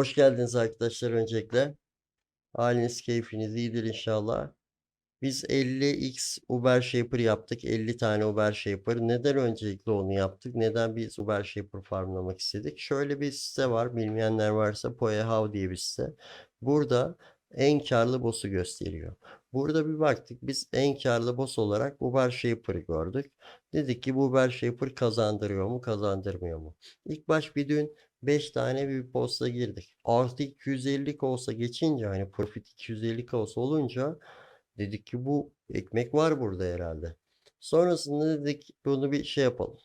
Hoş geldiniz arkadaşlar öncelikle. Haliniz keyfiniz iyidir inşallah. Biz 50x Uber Shaper yaptık. 50 tane Uber Shaper. Neden öncelikle onu yaptık? Neden biz Uber Shaper farmlamak istedik? Şöyle bir site var. Bilmeyenler varsa Poehow diye bir site. Burada en karlı boss'u gösteriyor. Burada bir baktık. Biz en karlı boss olarak Uber Shaper'ı gördük. Dedik ki bu Uber Shaper kazandırıyor mu, kazandırmıyor mu? İlk baş bir dün 5 tane bir posta girdik. Artı 250 olsa geçince hani profit 250 olsa olunca dedik ki bu ekmek var burada herhalde. Sonrasında dedik bunu bir şey yapalım.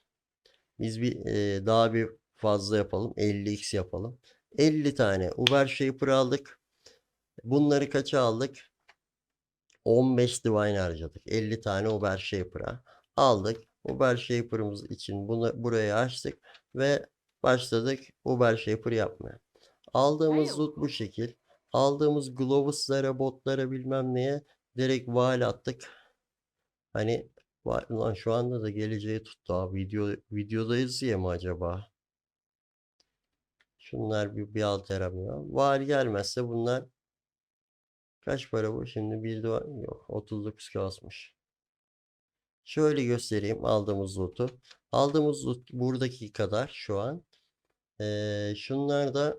Biz bir e, daha bir fazla yapalım. 50x yapalım. 50 tane Uber Shaper aldık. Bunları kaça aldık? 15 Divine harcadık. 50 tane Uber Shaper'a aldık. Uber Shaper'ımız için bunu buraya açtık ve başladık Uber Shaper yapmaya. Aldığımız loot bu şekil. Aldığımız Gloves'lara, botlara bilmem neye direkt val attık. Hani lan şu anda da geleceği tuttu abi. Video, videodayız diye mi acaba? Şunlar bir, bir alt yaramıyor. Var gelmezse bunlar kaç para bu? Şimdi bir de yok 39 kasmış. Şöyle göstereyim aldığımız loot'u. Aldığımız loot buradaki kadar şu an. Ee, şunlar da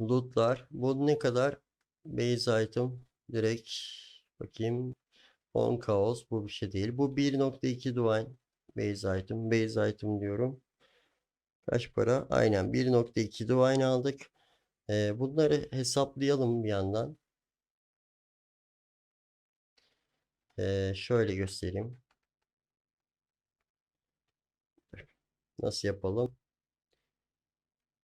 loot'lar. Bu ne kadar? Base item direkt bakayım. 10 kaos bu bir şey değil. Bu 1.2 divine base item. Base item diyorum. Kaç para? Aynen 1.2 divine aldık. Ee, bunları hesaplayalım bir yandan. Ee, şöyle göstereyim. Nasıl yapalım?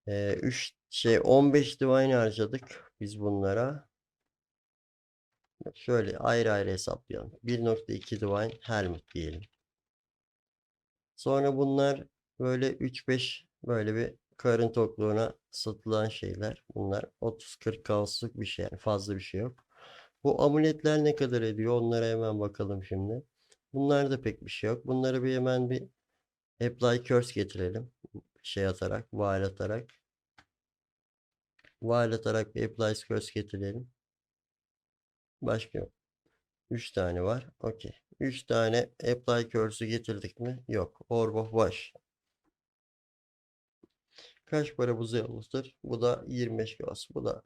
Ee, 3 şey 15 divine harcadık biz bunlara. Şöyle ayrı ayrı hesaplayalım. 1.2 divine helmet diyelim. Sonra bunlar böyle 3-5 böyle bir karın tokluğuna satılan şeyler. Bunlar 30-40 kaosluk bir şey yani fazla bir şey yok. Bu amuletler ne kadar ediyor? Onlara hemen bakalım şimdi. Bunlarda pek bir şey yok. Bunları bir hemen bir apply curse getirelim. Şey atarak, while atarak. While atarak bir apply curse getirelim. Başka yok. 3 tane var. Okey. 3 tane apply curse'ü getirdik mi? Yok. Orb of Wash. Kaç para bu Zealot'tur? Bu da 25 kaos. Bu da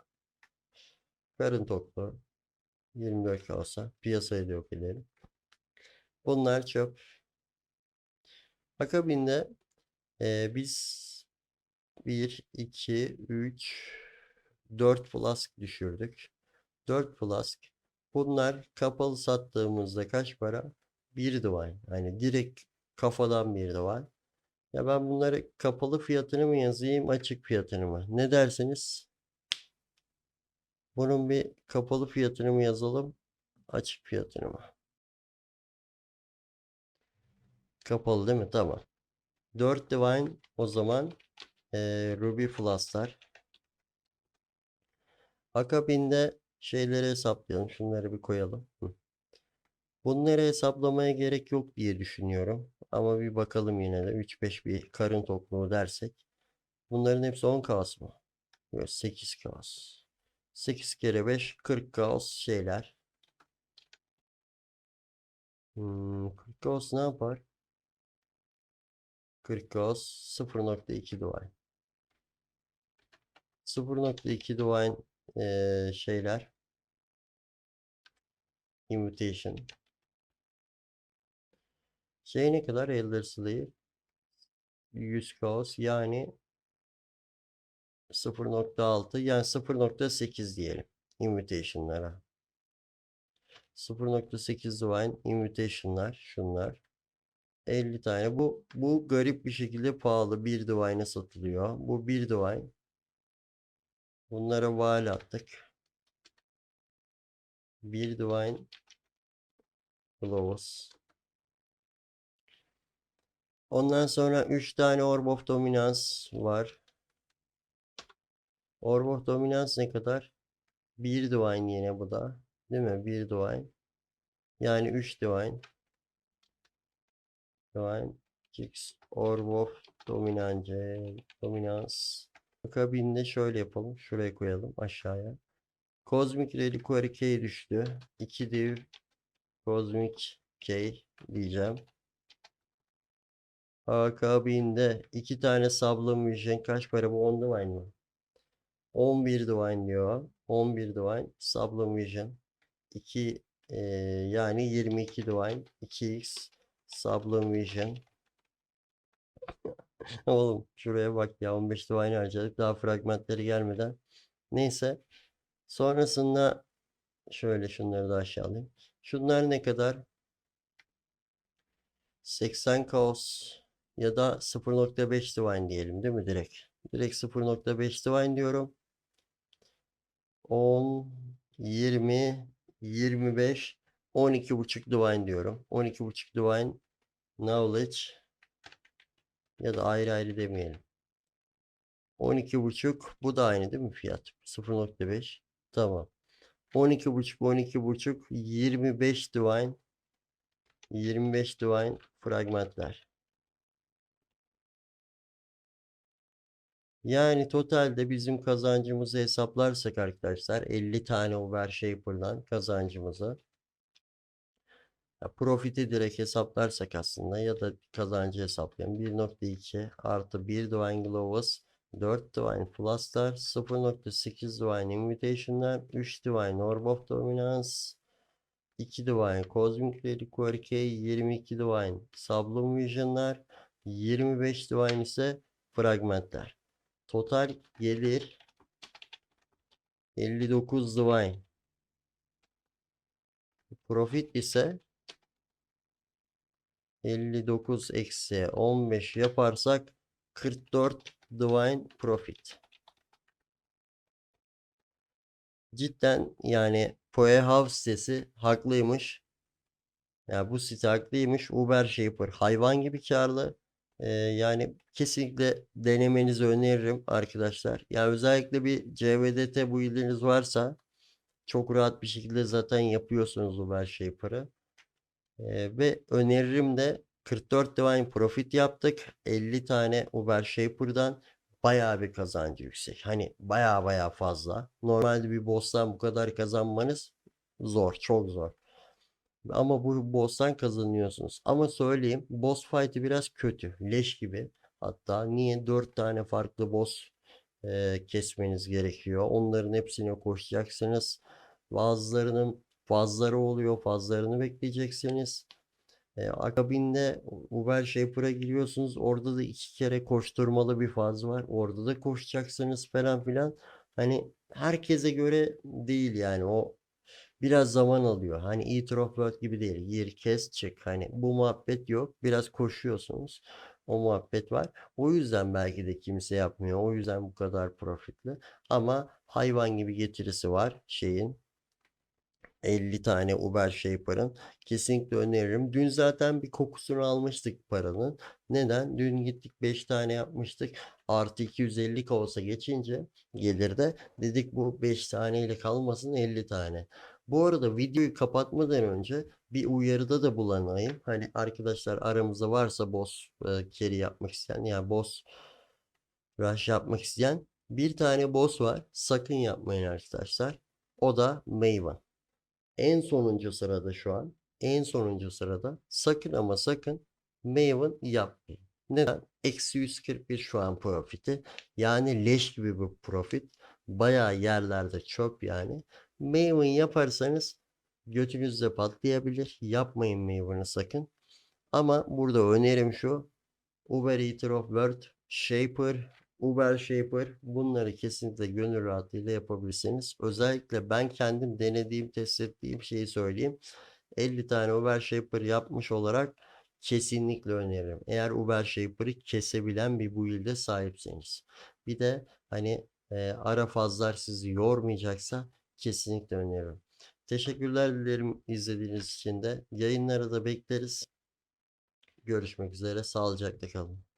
karın toklu. 24 kaosa. Piyasayı da yok edelim. Bunlar çöp. Akabinde e, biz 1, 2, 3, 4 flask düşürdük. 4 flask. Bunlar kapalı sattığımızda kaç para? 1 divine. Yani direkt kafadan 1 divine. Ya ben bunları kapalı fiyatını mı yazayım, açık fiyatını mı? Ne dersiniz? Bunun bir kapalı fiyatını mı yazalım, açık fiyatını mı? Kapalı değil mi? Tamam. 4 divine o zaman eee, Ruby Flask'lar. Akabinde şeyleri hesaplayalım. Şunları bir koyalım. Hı. Bunları hesaplamaya gerek yok diye düşünüyorum. Ama bir bakalım yine de 3-5 bir karın tokluğu dersek. Bunların hepsi 10 kaos mu? Yok 8 kaos. 8 kere 5 40 kaos şeyler. Hmm, 40 kaos ne yapar? 40 kaos 0.2 divine. 0.2 divine eee, şeyler. Invitation. Şey ne kadar Elder Slayer? 100 kaos yani 0.6 yani 0.8 diyelim invitation'lara. 0.8 divine invitation'lar şunlar. 50 tane. Bu bu garip bir şekilde pahalı. 1 divine'e satılıyor. Bu 1 divine. Bunlara val attık. 1 divine gloves. Ondan sonra 3 tane Orb of Dominance var. Orb of Dominance ne kadar? 1 divine yine bu da. Değil mi? 1 divine. Yani 3 divine. Divine. Kicks. Orb of Dominance. Dominance. Akabinde şöyle yapalım. Şuraya koyalım aşağıya. Cosmic Reliquary K düştü. 2 div Cosmic K diyeceğim. Akabinde iki tane Sublime Vision kaç para bu? 10 divine mı? 11 divine diyor. 11 divine Sublime Vision. 2 e, yani 22 divine 2x Sublime Vision. Oğlum şuraya bak ya 15 divine harcadık daha fragmentleri gelmeden. Neyse. Sonrasında şöyle şunları da aşağı alayım. Şunlar ne kadar? 80 kaos ya da 0.5 divine diyelim değil mi direkt? Direkt 0.5 divine diyorum. 10, 20, 25, 12.5 divine diyorum. 12.5 divine knowledge ya da ayrı ayrı demeyelim. 12.5 bu da aynı değil mi fiyat? 0.5 tamam. 12.5 12.5 25 divine 25 divine fragmentler. Yani totalde bizim kazancımızı hesaplarsak arkadaşlar 50 tane Overshaper'dan kazancımızı ya profiti direkt hesaplarsak aslında ya da kazancı hesaplayalım. 1.2 artı 1 Divine Gloves 4 Divine Plus'lar 0.8 Divine Invitation'lar 3 Divine Orb of Dominance 2 Divine Cosmic Reliquary K 22 Divine Sublime Vision'lar 25 Divine ise fragmentler. Total gelir 59 divine. Profit ise 59 eksi 15 yaparsak 44 divine profit. Cidden yani Poe House sitesi haklıymış. Ya yani bu site haklıymış. Uber Shaper hayvan gibi karlı. Ee, yani kesinlikle denemenizi öneririm arkadaşlar. Yani özellikle bir CVDT build'iniz varsa çok rahat bir şekilde zaten yapıyorsunuz Uber Shaper'ı. Ee, ve öneririm de 44 Divine Profit yaptık. 50 tane Uber Shaper'dan bayağı bir kazancı yüksek. Hani bayağı bayağı fazla. Normalde bir boss'tan bu kadar kazanmanız zor, çok zor. Ama bu boss'tan kazanıyorsunuz. Ama söyleyeyim boss fight'ı biraz kötü. Leş gibi. Hatta niye 4 tane farklı boss e, kesmeniz gerekiyor. Onların hepsine koşacaksınız. Bazılarının fazları oluyor. Fazlarını bekleyeceksiniz. E, akabinde Uber Shaper'a giriyorsunuz. Orada da iki kere koşturmalı bir faz var. Orada da koşacaksınız falan filan. Hani herkese göre değil yani. O biraz zaman alıyor. Hani of World gibi değil. Gir, kes, çık. Hani bu muhabbet yok. Biraz koşuyorsunuz. O muhabbet var. O yüzden belki de kimse yapmıyor. O yüzden bu kadar profitli. Ama hayvan gibi getirisi var şeyin 50 tane Uber Shaper'ın kesinlikle öneririm. Dün zaten bir kokusunu almıştık paranın. Neden? Dün gittik 5 tane yapmıştık. Artı 250 kavasa geçince gelirde dedik bu 5 taneyle kalmasın 50 tane. Bu arada videoyu kapatmadan önce bir uyarıda da bulunayım. Hani arkadaşlar aramızda varsa boss e, carry yapmak isteyen yani boss rush yapmak isteyen bir tane boss var. Sakın yapmayın arkadaşlar. O da Maven. En sonuncu sırada şu an. En sonuncu sırada. Sakın ama sakın Maven yapmayın. Neden? Eksi 141 şu an profiti. Yani leş gibi bir profit. Bayağı yerlerde çöp yani. Maven yaparsanız götünüzde patlayabilir. Yapmayın Maven'ı sakın. Ama burada önerim şu. Uber Eater of World, Shaper, Uber Shaper bunları kesinlikle gönül rahatlığıyla yapabilirsiniz. Özellikle ben kendim denediğim, test ettiğim şeyi söyleyeyim. 50 tane Uber Shaper yapmış olarak kesinlikle öneririm. Eğer Uber Shaper'ı kesebilen bir build'e sahipseniz. Bir de hani e, ara fazlar sizi yormayacaksa kesinlikle öneririm. Teşekkürler dilerim izlediğiniz için de. Yayınlara da bekleriz. Görüşmek üzere. Sağlıcakla kalın.